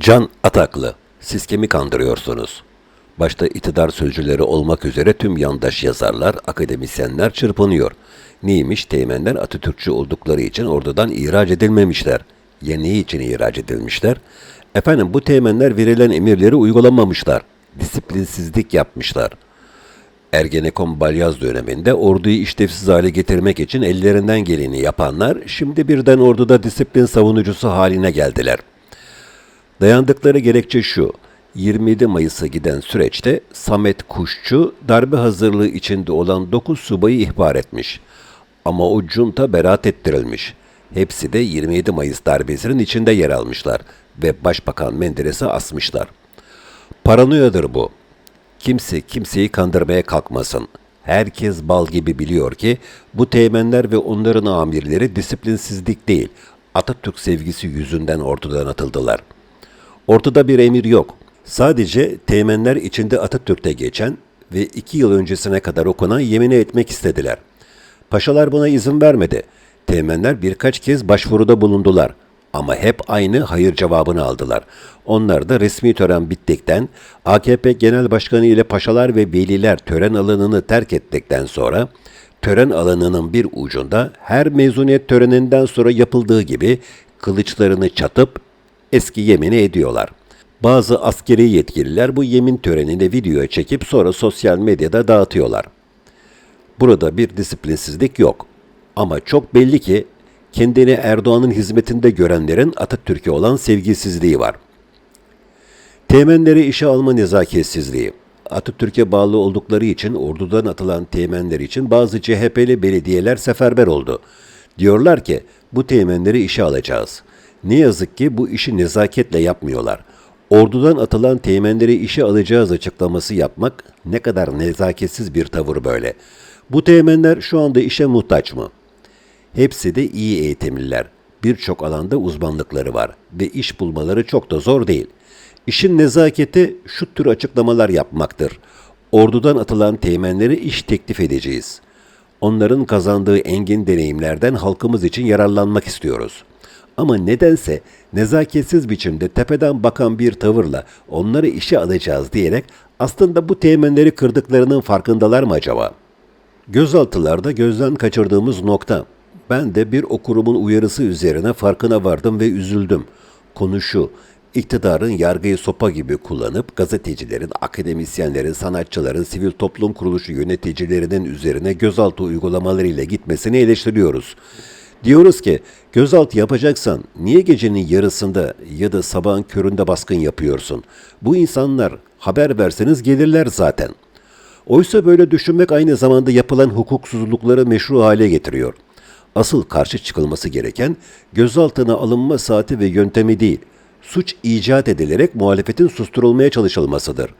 Can Ataklı, siz kimi kandırıyorsunuz? Başta iktidar sözcüleri olmak üzere tüm yandaş yazarlar, akademisyenler çırpınıyor. Neymiş teğmenler Atatürkçü oldukları için ordudan ihraç edilmemişler. Ya ne için ihraç edilmişler? Efendim bu teğmenler verilen emirleri uygulamamışlar. Disiplinsizlik yapmışlar. Ergenekon balyaz döneminde orduyu işlevsiz hale getirmek için ellerinden geleni yapanlar şimdi birden orduda disiplin savunucusu haline geldiler. Dayandıkları gerekçe şu. 27 Mayıs'a giden süreçte Samet Kuşçu darbe hazırlığı içinde olan 9 subayı ihbar etmiş. Ama o junta beraat ettirilmiş. Hepsi de 27 Mayıs darbesinin içinde yer almışlar ve Başbakan Menderes'i asmışlar. Paranoyadır bu. Kimse kimseyi kandırmaya kalkmasın. Herkes bal gibi biliyor ki bu teğmenler ve onların amirleri disiplinsizlik değil, Atatürk sevgisi yüzünden ortadan atıldılar. Ortada bir emir yok. Sadece teğmenler içinde Atatürk'te geçen ve iki yıl öncesine kadar okunan yemini etmek istediler. Paşalar buna izin vermedi. Teğmenler birkaç kez başvuruda bulundular. Ama hep aynı hayır cevabını aldılar. Onlar da resmi tören bittikten, AKP Genel Başkanı ile paşalar ve veliler tören alanını terk ettikten sonra, tören alanının bir ucunda her mezuniyet töreninden sonra yapıldığı gibi kılıçlarını çatıp eski yemini ediyorlar. Bazı askeri yetkililer bu yemin törenini videoya çekip sonra sosyal medyada dağıtıyorlar. Burada bir disiplinsizlik yok. Ama çok belli ki kendini Erdoğan'ın hizmetinde görenlerin Atatürk'e olan sevgisizliği var. Teğmenleri işe alma nezaketsizliği. Atatürk'e bağlı oldukları için ordudan atılan teğmenler için bazı CHP'li belediyeler seferber oldu. Diyorlar ki bu teğmenleri işe alacağız. Ne yazık ki bu işi nezaketle yapmıyorlar. Ordudan atılan teğmenleri işe alacağız açıklaması yapmak ne kadar nezaketsiz bir tavır böyle. Bu teğmenler şu anda işe muhtaç mı? Hepsi de iyi eğitimliler. Birçok alanda uzmanlıkları var ve iş bulmaları çok da zor değil. İşin nezaketi şu tür açıklamalar yapmaktır. Ordudan atılan teğmenleri iş teklif edeceğiz. Onların kazandığı engin deneyimlerden halkımız için yararlanmak istiyoruz. Ama nedense nezaketsiz biçimde tepeden bakan bir tavırla onları işe alacağız diyerek aslında bu teğmenleri kırdıklarının farkındalar mı acaba? Gözaltılarda gözden kaçırdığımız nokta. Ben de bir okurumun uyarısı üzerine farkına vardım ve üzüldüm. Konu şu, iktidarın yargıyı sopa gibi kullanıp gazetecilerin, akademisyenlerin, sanatçıların, sivil toplum kuruluşu yöneticilerinin üzerine gözaltı uygulamalarıyla gitmesini eleştiriyoruz. Diyoruz ki gözaltı yapacaksan niye gecenin yarısında ya da sabahın köründe baskın yapıyorsun? Bu insanlar haber verseniz gelirler zaten. Oysa böyle düşünmek aynı zamanda yapılan hukuksuzlukları meşru hale getiriyor. Asıl karşı çıkılması gereken gözaltına alınma saati ve yöntemi değil, suç icat edilerek muhalefetin susturulmaya çalışılmasıdır.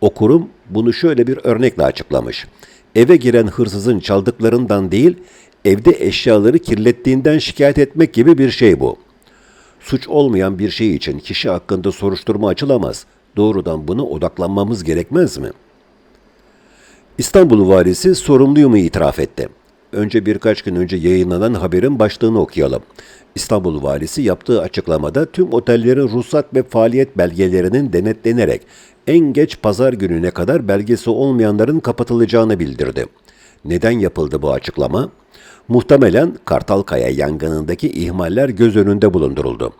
Okurum bunu şöyle bir örnekle açıklamış. Eve giren hırsızın çaldıklarından değil, evde eşyaları kirlettiğinden şikayet etmek gibi bir şey bu. Suç olmayan bir şey için kişi hakkında soruşturma açılamaz. Doğrudan buna odaklanmamız gerekmez mi? İstanbul valisi sorumluyumu itiraf etti. Önce birkaç gün önce yayınlanan haberin başlığını okuyalım. İstanbul valisi yaptığı açıklamada tüm otellerin ruhsat ve faaliyet belgelerinin denetlenerek en geç pazar gününe kadar belgesi olmayanların kapatılacağını bildirdi. Neden yapıldı bu açıklama? Muhtemelen Kartalkaya yangınındaki ihmaller göz önünde bulunduruldu.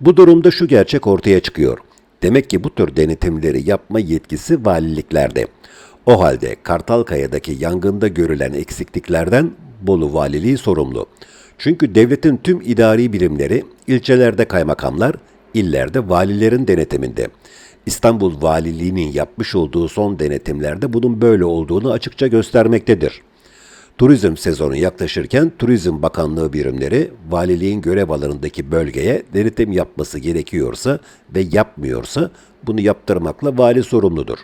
Bu durumda şu gerçek ortaya çıkıyor. Demek ki bu tür denetimleri yapma yetkisi valiliklerde. O halde Kartalkaya'daki yangında görülen eksikliklerden Bolu Valiliği sorumlu. Çünkü devletin tüm idari birimleri ilçelerde kaymakamlar, illerde valilerin denetiminde. İstanbul Valiliği'nin yapmış olduğu son denetimlerde bunun böyle olduğunu açıkça göstermektedir. Turizm sezonu yaklaşırken Turizm Bakanlığı birimleri valiliğin görev alanındaki bölgeye denetim yapması gerekiyorsa ve yapmıyorsa bunu yaptırmakla vali sorumludur.